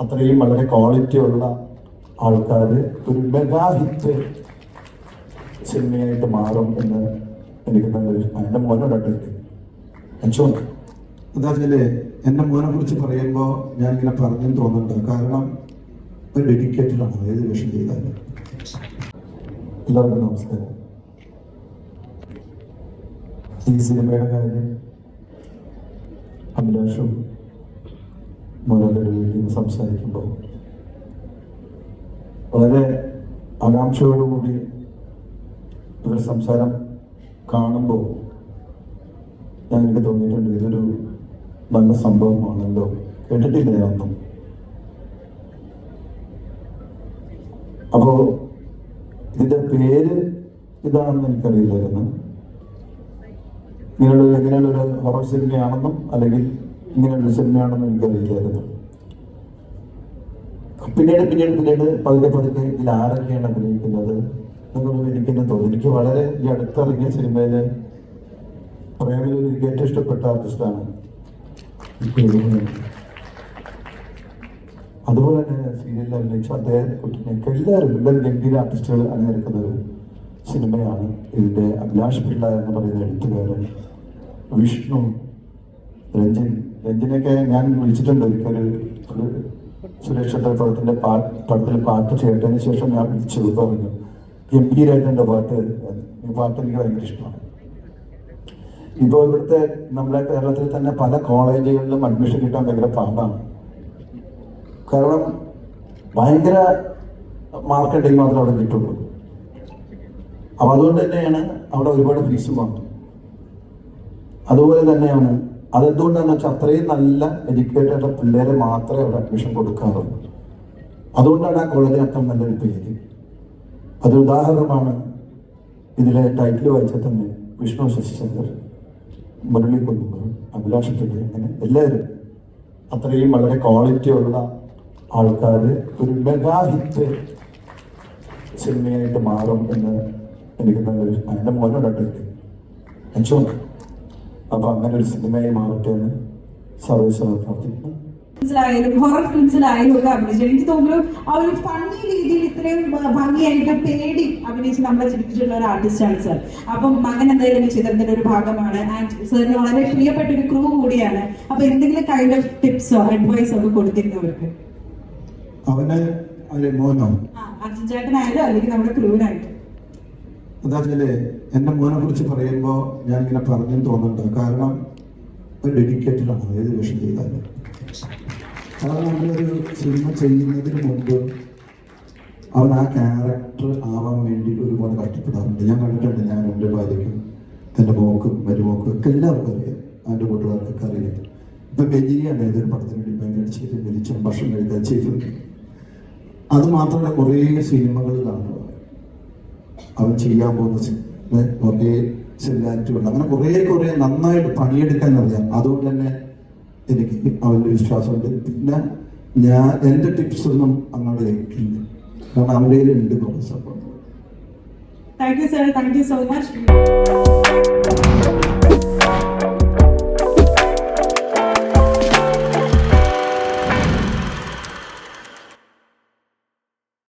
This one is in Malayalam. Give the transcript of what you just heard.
അത്രയും വളരെ ക്വാളിറ്റി ഉള്ള ആൾക്കാർ ഒരു മെഗാ ഹിറ്റ് സിനിമയായിട്ട് മാറും എന്ന് എനിക്ക് നല്ല വിശ്വാസം എന്റെ മോനോടൊക്കെ അഞ്ചോ എന്താ വെച്ചാൽ എന്റെ മോനെ കുറിച്ച് പറയുമ്പോ ഞാൻ ഇങ്ങനെ പറഞ്ഞെന്ന് തോന്നുന്നുണ്ട്. കാരണം ഒരു ഡെഡിക്കേറ്റഡ് ആണ്. ഏത് വേഷം ചെയ്താലും. എല്ലാവർക്കും നമസ്കാരം. ഈ സിനിമയുടെ കാര്യം അഭിലാഷും മോനോയുടെ വീട്ടിൽ നിന്ന് സംസാരിക്കുമ്പോൾ വളരെ ആകാംക്ഷയോടുകൂടി ഇവർ സംസാരം കാണുമ്പോൾ ഞാൻ എനിക്ക് തോന്നിയിട്ടുണ്ട് ഇതൊരു നല്ല സംഭവമാണല്ലോ. കേട്ടിട്ടില്ല ഞാനൊന്നും അപ്പോ ഇതിന്റെ പേര് ഇതാണെന്ന് എനിക്കറിയില്ലായിരുന്നു. ഇങ്ങനെയുള്ള ഇങ്ങനെയുള്ള ഒരു ഹൊറർ സിനിമയാണെന്നും അല്ലെങ്കിൽ ഇങ്ങനെയുള്ള സിനിമയാണെന്ന് എനിക്കറിയില്ലായിരുന്നു. പിന്നീട് പിന്നീട് പിന്നീട് പതുക്കെ പതുക്കെ ഇതിൽ ആരൊക്കെയാണ് അഭിനയിക്കുന്നത് എന്നൊന്നും എനിക്കെന്നെ തോന്നി. എനിക്ക് വളരെ ഈ അടുത്തിറങ്ങിയ സിനിമയിൽ പ്രേമിൽ എനിക്ക് ഏറ്റവും ഇഷ്ടപ്പെട്ട ആർട്ടിസ്റ്റാണ് അതുപോലെ തന്നെ സീരിയലിൽ അഭിനയിച്ച അദ്ദേഹത്തെ കുട്ടിനെയൊക്കെ എല്ലാവരും എല്ലാവരും ഗംഭീര ആർട്ടിസ്റ്റുകൾ അണിനിരക്കുന്ന ഒരു സിനിമയാണ്. ഇതിന്റെ അഭിലാഷ് പിള്ള എന്ന് പറയുന്ന എഴുത്തുകാരൻ വിഷ്ണു രഞ്ജൻ രഞ്ജിനൊക്കെ ഞാൻ വിളിച്ചിട്ടുണ്ട് ഒരിക്കൽ ഒരു സുരേഷ് ചന്ദ്ര പടത്തിന്റെ പടത്തിൽ പാട്ട് കേട്ടതിന് ശേഷം ഞാൻ വിളിച്ചു പറഞ്ഞു ഗംഭീരമായിട്ട് എന്റെ പാട്ട് ഈ പാട്ട് എനിക്ക് ഭയങ്കര ഇഷ്ടമാണ്. ഇപ്പോൾ ഇവിടുത്തെ നമ്മുടെ കേരളത്തിൽ തന്നെ പല കോളേജുകളിലും അഡ്മിഷൻ കിട്ടാൻ ഭയങ്കര പാടാണ്. കാരണം ഭയങ്കര മാർക്കറ്റിംഗ് മാത്രമേ അവിടെ കിട്ടുള്ളൂ. അപ്പൊ അതുകൊണ്ട് തന്നെയാണ് അവിടെ ഒരുപാട് ഫീസ് വാങ്ങുന്നത്. അതുപോലെ തന്നെയാണ് അതെന്തുകൊണ്ടാന്ന് വെച്ചാൽ അത്രയും നല്ല എഡ്യൂക്കേറ്റഡ് പിള്ളേരെ മാത്രമേ അവിടെ അഡ്മിഷൻ കൊടുക്കാറുള്ളൂ. അതുകൊണ്ടാണ് ആ കോളേജിന് അത്ര നല്ലൊരു പേര്. അതൊരു ഉദാഹരണമാണ് ഇതിലെ ടൈറ്റിൽ വായിച്ചാൽ തന്നെ വിഷ്ണു ശശിശങ്കർ മുരളി കുടുംബം അഭിലാഷ് പിള്ളി അങ്ങനെ എല്ലാവരും അത്രയും വളരെ ക്വാളിറ്റി ഉള്ള ആൾക്കാർ ഒരു മെഗാ ഹിറ്റ് സിനിമയായിട്ട് മാറും എന്ന് എനിക്ക് നല്ലൊരു എന്റെ മോനോടൊക്കെ അഞ്ചോ അപ്പൊ അങ്ങനെ ഒരു സിനിമയായി മാറട്ടെ എന്ന് സർവീസ് പ്രാർത്ഥിക്കുന്നു ഫിലിംസിലായാലും ഹൊറർ ഫിലിംസിലായാലും ഒക്കെ അഭിനയിച്ചു. എനിക്ക് തോന്നുന്നു ആ ഒരു ഫണ്ണി രീതിയിൽ ഇത്രയും ഭംഗിയായിട്ട് പേടി അഭിനയിച്ച് നമ്മളെ ചിരിപ്പിച്ചിട്ടുള്ള ഒരു ആർട്ടിസ്റ്റാണ് സർ അപ്പം മകൻ എന്തായാലും ഈ ചിത്രത്തിന്റെ ഒരു ഭാഗമാണ്. ആൻഡ് സാറിന് വളരെ പ്രിയപ്പെട്ട ഒരു ക്രൂ കൂടിയാണ്. അപ്പൊ എന്തെങ്കിലും കൈൻഡ് ഓഫ് ടിപ്സോ അഡ്വൈസോ ഒക്കെ കൊടുത്തിരുന്നവർക്ക്? അവന് മോനോ? ആ അർജുൻ ചേട്ടനായാലും അല്ലെങ്കിൽ നമ്മുടെ ക്രൂവിനായിട്ട് എന്താ എന്റെ മോനെ കുറിച്ച് പറയുമ്പോൾ ഞാൻ ഇങ്ങനെ പറഞ്ഞെന്ന് തോന്നുന്നുണ്ട്. കാരണം ഒരു ഡെഡിക്കേറ്റഡ് ആണ്. ഏത് വേഷം ചെയ്താലും. കാരണം നമ്മളൊരു സിനിമ ചെയ്യുന്നതിന് മുമ്പ് അവൻ ആ ക്യാരക്ടർ ആവാൻ വേണ്ടി ഒരുപാട് കഷ്ടപ്പെടാറുണ്ട്. ഞാൻ കണ്ടിട്ടുണ്ട് ഞാൻ എന്റെ ഭാര്യയ്ക്കും എന്റെ മോക്കും മരുമോക്കും ഒക്കെ എല്ലാവർക്കും അറിയാം. അവന്റെ കൂട്ടുകാർക്കൊക്കെ അറിയാം. ഇപ്പൊ ബെജിയാണ് ഏതൊരു പടത്തിന് വേണ്ടി ഭയങ്കര ചെയ്ത് വലിച്ചും ഭക്ഷണം കഴിക്കാൻ ചെയ്തിട്ടുണ്ട് അത് മാത്രമല്ല കുറേ സിനിമകൾ കാണുക അവൻ ചെയ്യാൻ പോകുന്ന സിമിലാരിറ്റി ഉണ്ട് അങ്ങനെ കുറേ കുറേ നന്നായിട്ട് പണിയെടുക്കാൻ അറിയാം. അതുകൊണ്ട് തന്നെ എനിക്ക് അവന്റെ വിശ്വാസമുണ്ട്. പിന്നെ ഞാൻ എന്റെ ടിപ്സ് ഒന്നും അങ്ങോട്ട് ഏൽക്കില്ല. കാരണം അവന്റെ കയ്യിലുണ്ട് കുറേ സംഭവം thank you sir thank you so much